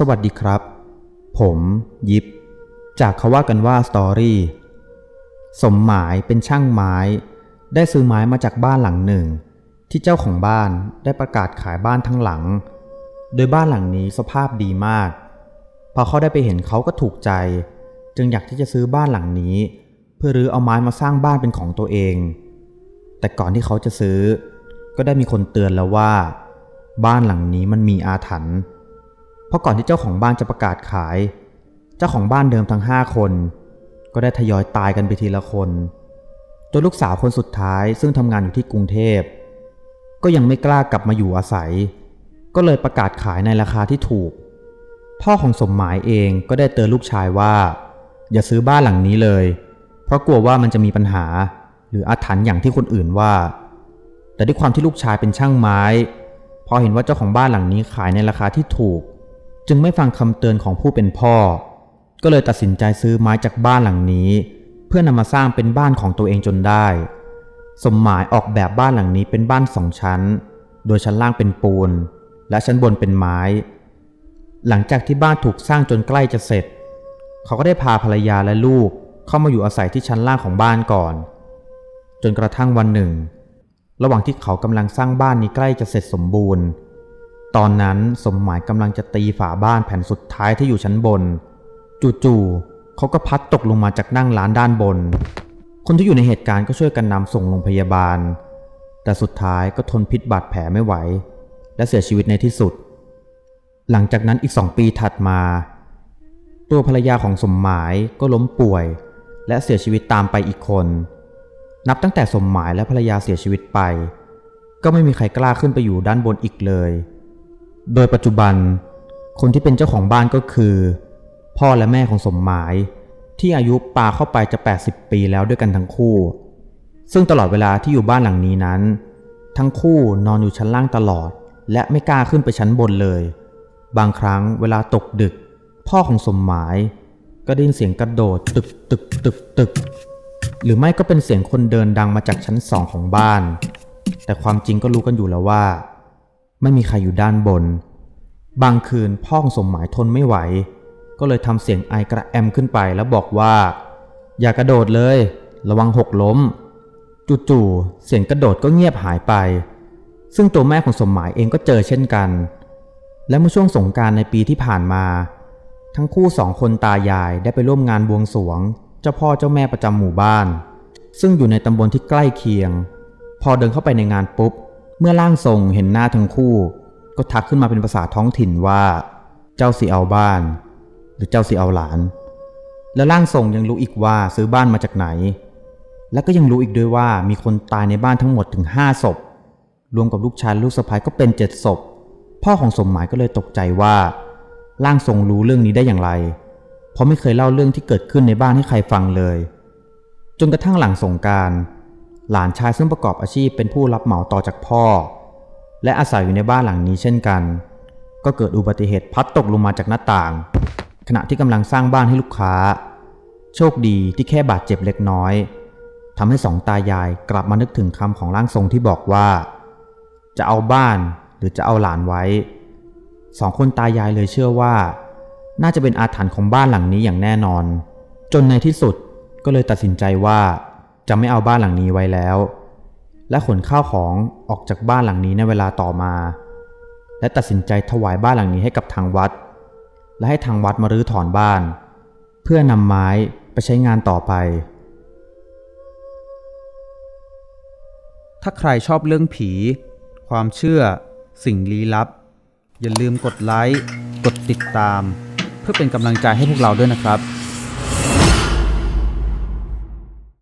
สวัสดีครับ ผมยิปจากเขาว่ากันว่าสตอรี่สมหมายเป็นช่างไม้ ได้ซื้อไม้มาจากบ้านหลังหนึ่ง ที่เจ้าของบ้านได้ประกาศขายบ้านทั้งหลัง โดยบ้านหลังนี้สภาพดีมาก พอเขาได้ไปเห็นเขาก็ถูกใจ จึงอยากที่จะซื้อบ้านหลังนี้ เพื่อรื้อเอาไม้มาสร้างบ้านเป็นของตัวเอง แต่ก่อนที่เขาจะซื้อ ก็ได้มีคนเตือนแล้วว่า บ้านหลังนี้มันมีอาถรรพ์ เพราะก่อนที่เจ้าของบ้านจะประกาศขาย เจ้าของบ้านเดิมทั้งห้าคน ก็ได้ทยอยตายกันไปทีละคน จนลูกสาวคนสุดท้ายซึ่งทำงานอยู่ที่กรุงเทพ ก็ยังไม่กล้ากลับมาอยู่อาศัย ก็เลยประกาศขายในราคาที่ถูก พ่อของสมหมายเองก็ได้เตือนลูกชายว่า อย่าซื้อบ้านหลังนี้เลย เพราะกลัวว่ามันจะมีปัญหา หรืออาถรรพ์อย่างที่คนอื่นว่า แต่ด้วยความที่ลูกชายเป็นช่างไม้ พอเห็นว่าเจ้าของบ้านหลังนี้ขายในราคาที่ถูก จึงไม่ฟังคำเตือนของผู้เป็นพ่อ ก็เลยตัดสินใจซื้อไม้จากบ้านหลังนี้ เพื่อนำมาสร้างเป็นบ้านของตัวเองจนได้ สมหมายออกแบบบ้านหลังนี้เป็นบ้านสองชั้น โดยชั้นล่างเป็นปูน และชั้นบนเป็นไม้ หลังจากที่บ้านถูกสร้างจนใกล้จะเสร็จ เขาก็ได้พาภรรยาและลูกเข้ามาอยู่อาศัยที่ชั้นล่างของบ้านก่อน จนกระทั่งวันหนึ่ง ระหว่างที่เขากำลังสร้างบ้านนี้ใกล้จะเสร็จสมบูรณ์ ตอนนั้นสมหมายกำลังจะตีฝาบ้านแผ่นสุดท้ายที่อยู่ชั้นบน จู่ๆเขาก็พัดตกลงมาจากนั่งร้านด้านบน คนที่อยู่ในเหตุการณ์ก็ช่วยกันนำส่งโรงพยาบาล แต่สุดท้ายก็ทนพิษบาดแผลไม่ไหว และเสียชีวิตในที่สุด หลังจากนั้นอีกสองปีถัดมา ตัวภรรยาของสมหมายก็ล้มป่วย และเสียชีวิตตามไปอีกคน นับตั้งแต่สมหมายและภรรยาเสียชีวิตไป ก็ไม่มีใครกล้าขึ้นไปอยู่ด้านบนอีกเลย โดยปัจจุบัน คนที่เป็นเจ้าของบ้านก็คือ พ่อและแม่ของสมหมาย ที่อายุปาเข้าไปจะ 80 ปีแล้วด้วยกันทั้งคู่ ซึ่งตลอดเวลาที่อยู่บ้านหลังนี้นั้น ทั้งคู่นอนอยู่ชั้นล่างตลอด และไม่กล้าขึ้นไปชั้นบนเลย บางครั้งเวลาตกดึก พ่อของสมหมาย ก็ได้ยินเสียงกระโดดตึกตึกตึกตึกหรือไม่ก็เป็นเสียงคนเดินดังมาจากชั้นสองของบ้าน แต่ความจริงก็รู้กันอยู่แล้วว่า ไม่มีใครอยู่ด้านบน บางคืนพ่อของสมหมายทนไม่ไหว ก็เลยทำเสียงไอกระแอมขึ้นไปแล้วบอกว่า อย่ากระโดดเลย ระวังหกล้ม จู่ๆเสียงกระโดดก็เงียบหายไป ซึ่งตัวแม่ของสมหมายเองก็เจอเช่นกัน และเมื่อช่วงสงการในปีที่ผ่านมา ทั้งคู่สองคนตายายได้ไปร่วมงานบวงสรวง เจ้าพ่อเจ้าแม่ประจำหมู่บ้าน ซึ่งอยู่ในตำบลที่ใกล้เคียง พอเดินเข้าไปในงานปุ๊บ เมื่อร่างทรงเห็นหน้าทั้งคู่ ก็ทักขึ้นมาเป็นภาษาท้องถิ่นว่า เจ้าสิเอาบ้าน หรือเจ้าสิเอาหลาน และร่างทรงยังรู้อีกว่าซื้อบ้านมาจากไหน และก็ยังรู้อีกด้วยว่ามีคนตายในบ้านทั้งหมดถึงห้าศพ รวมกับลูกชายลูกสะใภ้ก็เป็นเจ็ดศพ พ่อของสมหมายก็เลยตกใจว่าร่างทรงรู้เรื่องนี้ได้อย่างไร เพราะไม่เคยเล่าเรื่องที่เกิดขึ้นในบ้านให้ใครฟังเลย จนกระทั่งหลังสงการ หลานชายซึ่งประกอบอาชีพเป็นผู้รับเหมาต่อจากพ่อ และอาศัยอยู่ในบ้านหลังนี้เช่นกัน ก็เกิดอุบัติเหตุพัดตกลงมาจากหน้าต่าง ขณะที่กำลังสร้างบ้านให้ลูกค้า โชคดีที่แค่บาดเจ็บเล็กน้อยทำให้สองตายายกลับมานึกถึงคำของร่างทรงที่บอกว่า จะเอาบ้านหรือจะเอาหลานไว้สองคนตายายเลยเชื่อว่า น่าจะเป็นอาถรรพ์ของบ้านหลังนี้อย่างแน่นอน จนในที่สุดก็เลยตัดสินใจว่า จะไม่เอาบ้านหลังนี้ไว้แล้ว และขนข้าวของออกจากบ้านหลังนี้ในเวลาต่อมา และตัดสินใจถวายบ้านหลังนี้ให้กับทางวัด และให้ทางวัดมารื้อถอนบ้าน เพื่อนำไม้ไปใช้งานต่อไป ถ้าใครชอบเรื่องผี ความเชื่อ สิ่งลี้ลับ อย่าลืมกดไลค์ กดติดตาม เพื่อเป็นกำลังใจให้พวกเราด้วยนะครับ